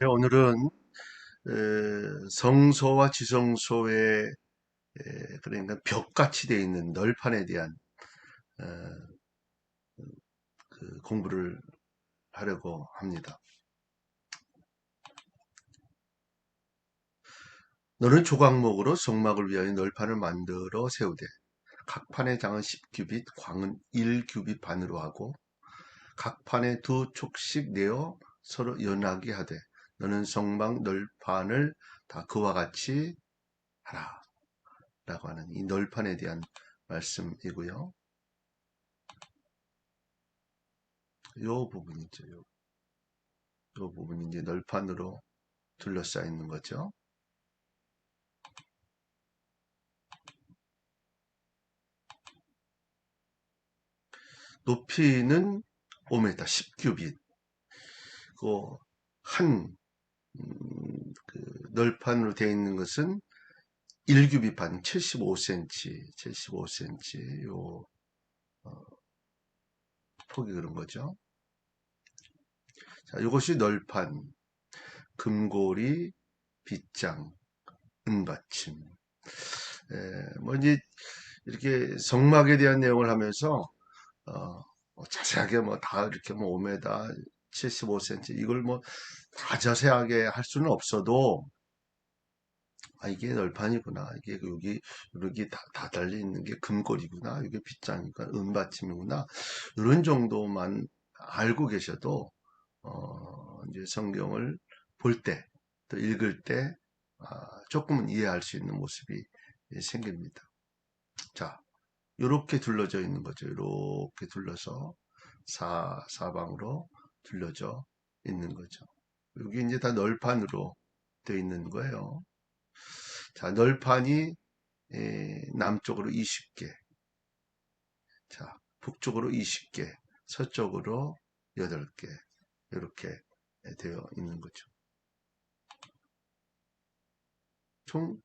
네, 오늘은 에, 성소와 지성소의 에, 그러니까 벽같이 되어 있는 널판에 대한 에, 그 공부를 하려고 합니다. 너는 조각목으로 성막을 위하여 널판을 만들어 세우되 각 판의 장은 10규빗, 광은 1규빗 반으로 하고 각 판에 두 촉씩 내어 서로 연하게 하되 너는 성막 널판을 다 그와 같이 하라. 라고 하는 이 널판에 대한 말씀이고요. 요 부분이죠. 요, 요 부분이 이제 널판으로 둘러싸여 있는 거죠. 높이는 5m, 10규빗. 그한 음, 그 널판으로 되어 있는 것은 1규비판 75cm, 75cm 요 어, 폭이 그런 거죠. 자, 이것이 널판, 금고리, 빗장, 은받침. 에, 뭐 이제 이렇게 성막에 대한 내용을 하면서 어, 뭐 자세하게 뭐 다 이렇게 뭐 5m, 75cm 이걸 뭐 다 자세하게 할 수는 없어도 아 이게 널판이구나. 이게 여기 여기 다, 다 달려 있는 게 금골이구나. 이게 빗장이구나. 은받침이구나. 이런 정도만 알고 계셔도 어 이제 성경을 볼 때 또 읽을 때 아, 조금은 이해할 수 있는 모습이 생깁니다. 자, 이렇게 둘러져 있는 거죠. 이렇게 둘러서 사 사방으로 둘러져 있는 거죠. 여기 이제 다 널판으로 되어 있는 거예요. 자, 널판이 남쪽으로 20개, 자, 북쪽으로 20개, 서쪽으로 8개, 이렇게 되어 있는 거죠. 총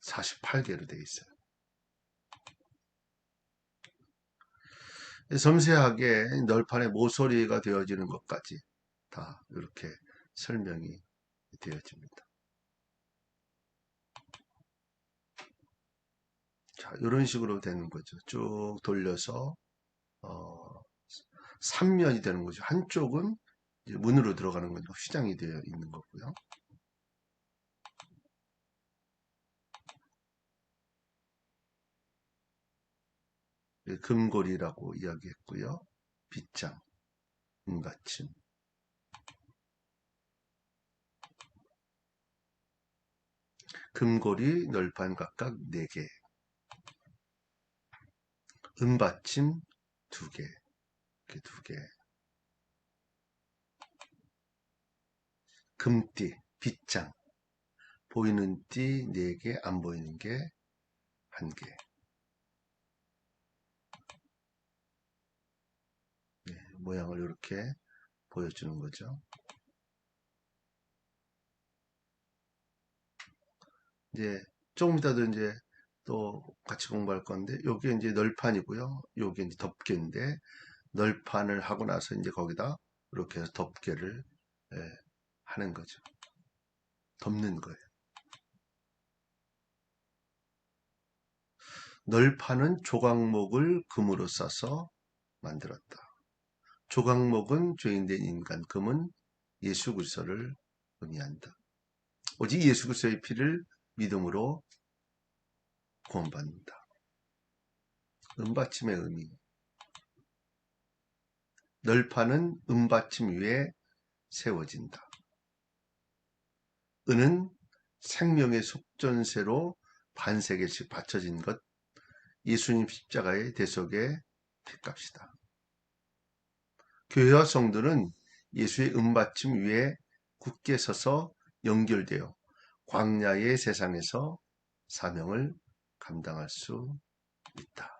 48개로 되어 있어요. 섬세하게 널판의 모서리가 되어지는 것까지 다 이렇게 설명이 되어집니다. 자, 이런 식으로 되는 거죠. 쭉 돌려서 어, 3면이 되는 거죠. 한쪽은 문으로 들어가는 거죠. 휘장이 되어 있는 거고요. 금골이라고 이야기했고요. 빗장, 은받침. 금골이 널판 각각 4개, 은받침 2개, 이렇게 2개, 금띠, 빗장, 보이는 띠 4개, 안 보이는 게 1개. 모양을 이렇게 보여주는 거죠. 이제 조금 이따도 이제 또 같이 공부할 건데 여기 이제 널판이고요. 여기 이제 덮개인데 널판을 하고 나서 이제 거기다 이렇게 해서 덮개를 예, 하는 거죠. 덮는 거예요. 널판은 조각목을 금으로 싸서 만들었다. 조각목은 죄인된 인간, 금은 예수 그리스도를 의미한다. 오직 예수 그리스도의 피를 믿음으로 구원받는다. 은받침의 의미. 널판은 은받침 위에 세워진다. 은은 생명의 속전세로 반세계씩 받쳐진 것, 예수님 십자가의 대속의 핏값이다. 교회와 성도는 예수의 은받침 위에 굳게 서서 연결되어 광야의 세상에서 사명을 감당할 수 있다.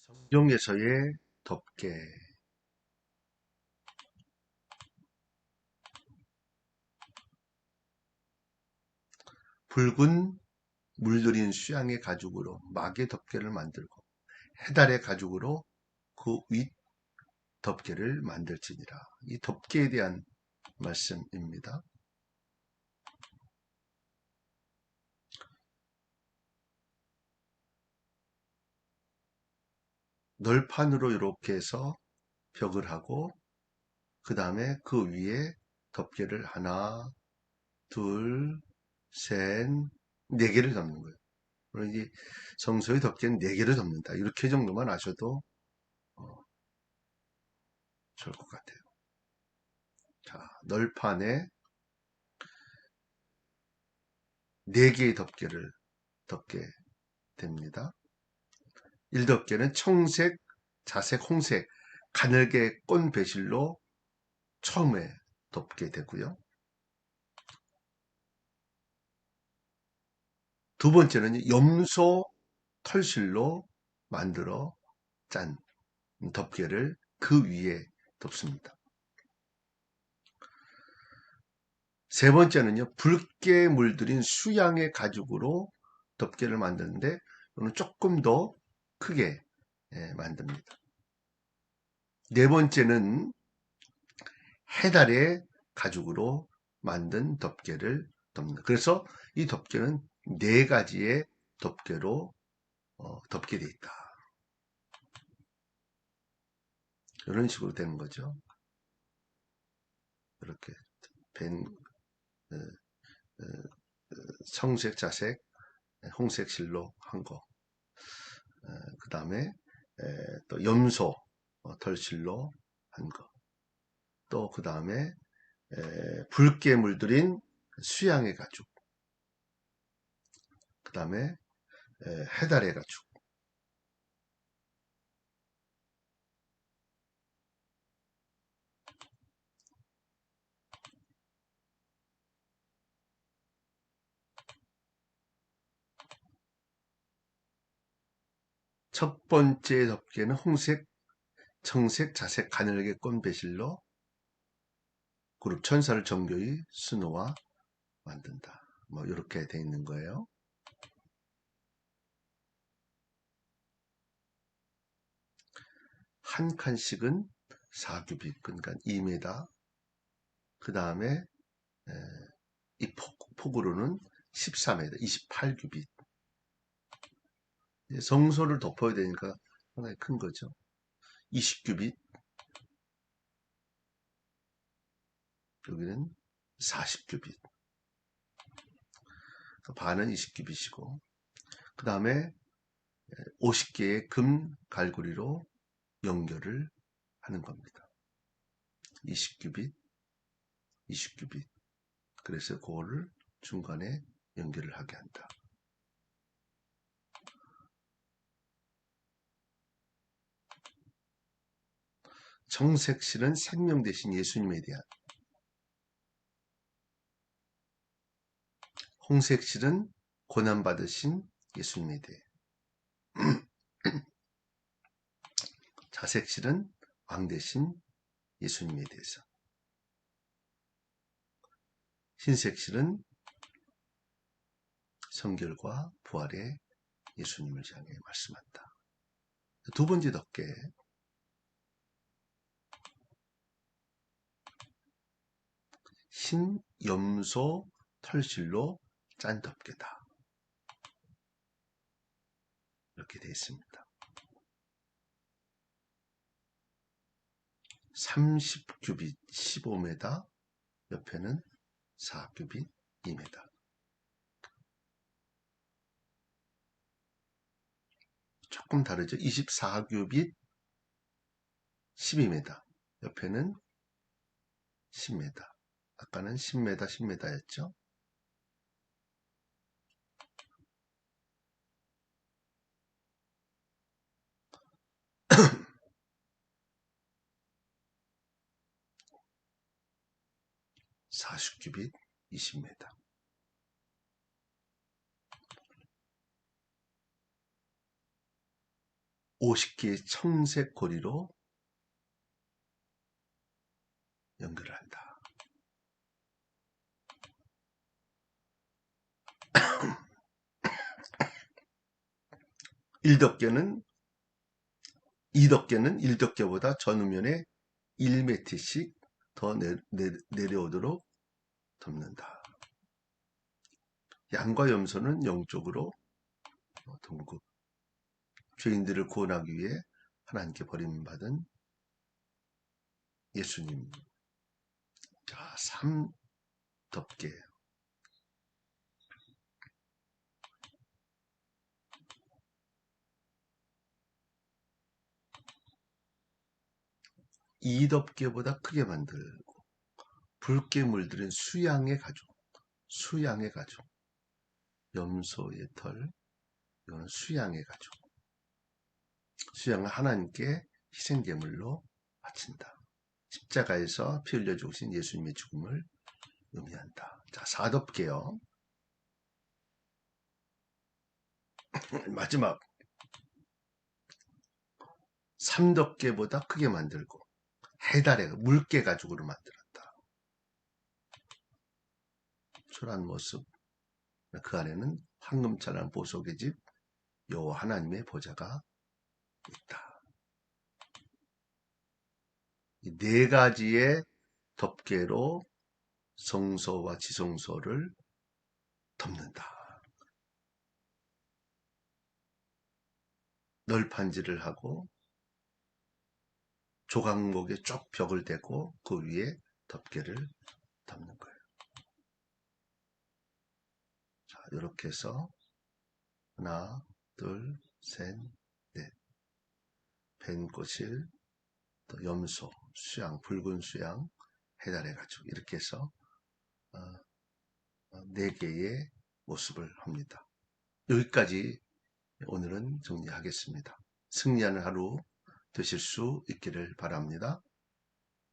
성경에서의 덮개 붉은 물들인 수양의 가죽으로 막의 덮개를 만들고 해달의 가죽으로 그 윗 덮개를 만들지니라. 이 덮개에 대한 말씀입니다. 널판으로 이렇게 해서 벽을 하고 그 다음에 그 위에 덮개를 하나, 둘, 셋, 네 개를 덮는 거예요. 그럼 이 성소의 덮개는 네 개를 덮는다. 이렇게 정도만 아셔도 어, 좋을 것 같아요. 자, 널판에 네 개의 덮개를 덮게 됩니다. 1덮개는 청색, 자색, 홍색, 가늘게 꼰 배실로 처음에 덮게 되고요. 두 번째는 염소 털실로 만들어 짠 덮개를 그 위에 덮습니다. 세 번째는요, 붉게 물들인 수양의 가죽으로 덮개를 만드는데, 이거는 조금 더 크게 예, 만듭니다. 네 번째는 해달의 가죽으로 만든 덮개를 덮는다. 그래서 이 덮개는 네 가지의 덮개로 어, 덮게 되어 있다. 이런 식으로 되는 거죠. 이렇게 벤 어, 어, 청색, 자색, 홍색 실로 한 거. 어, 그 다음에 또 염소 털실로 한 거. 또 그 다음에 붉게 물들인 수양의 가죽. 그 다음에 해달의 가죽. 첫 번째 덮개는 홍색, 청색, 자색, 가늘게 꼰 배실로 그룹 천사를 정교히 수놓아 만든다. 뭐 이렇게 돼 있는 거예요. 한 칸씩은 4규빗, 그러니까 2m. 그 다음에 이 폭, 폭으로는 14m, 28규빗. 성소를 덮어야 되니까 상당히 큰 거죠. 20규빗. 여기는 40규빗. 반은 20규빗이고 그 다음에 50개의 금 갈고리로 연결을 하는 겁니다. 20규빗, 20규빗. 그래서 그거를 중간에 연결을 하게 한다. 정색 실은 생명 대신 예수님에 대한. 홍색 실은 고난 받으신 예수님에 대해. 자색 실은 왕 대신 예수님에 대해서. 흰색 실은 성결과 부활의 예수님을 향해 말씀한다. 두 번째 덮개 흰 염소 털실로 짠 덮개다. 이렇게 되어 있습니다. 30규빗 15m, 옆에는 4규빗 2m. 조금 다르죠. 24규빗 12m, 옆에는 10m. 아까는 10m, 10m였죠. 40규빗 20m. (50개의) 청색 고리로 연결을 한다. 일덕개는 이덕개는 일덕개보다 전우면에 1m씩 더 내, 려 오도록 덮는다. 양과 염소는 영적으로 동급 죄인들을 구원하기 위해 하나님께 버림받은 예수님. 자, 3 덮개. 이 덮개보다 크게 만들고 붉게 물들인 수양의 가죽, 수양의 가죽, 염소의 털, 이거는 수양의 가죽. 수양을 하나님께 희생제물로 바친다. 십자가에서 피 흘려 죽으신 예수님의 죽음을 의미한다. 자, 사덮게요. 마지막 삼덮개보다 크게 만들고 해달에 물개 가죽으로 만들었다. 초라한 모습. 그 안에는 황금찬란 보석의 집 여호와 하나님의 보좌가 있다. 네 가지의 덮개로 성소와 지성소를 덮는다. 널판지를 하고 조각목에 쭉 벽을 대고 그 위에 덮개를 덮는 거예요. 자, 이렇게 해서 하나, 둘, 셋, 넷. 벤꽃일, 또 염소, 수양, 붉은 수양, 해달의 가죽 이렇게 해서 어, 어, 네 개의 모습을 합니다. 여기까지 오늘은 정리하겠습니다. 승리하는 하루 되실 수 있기를 바랍니다.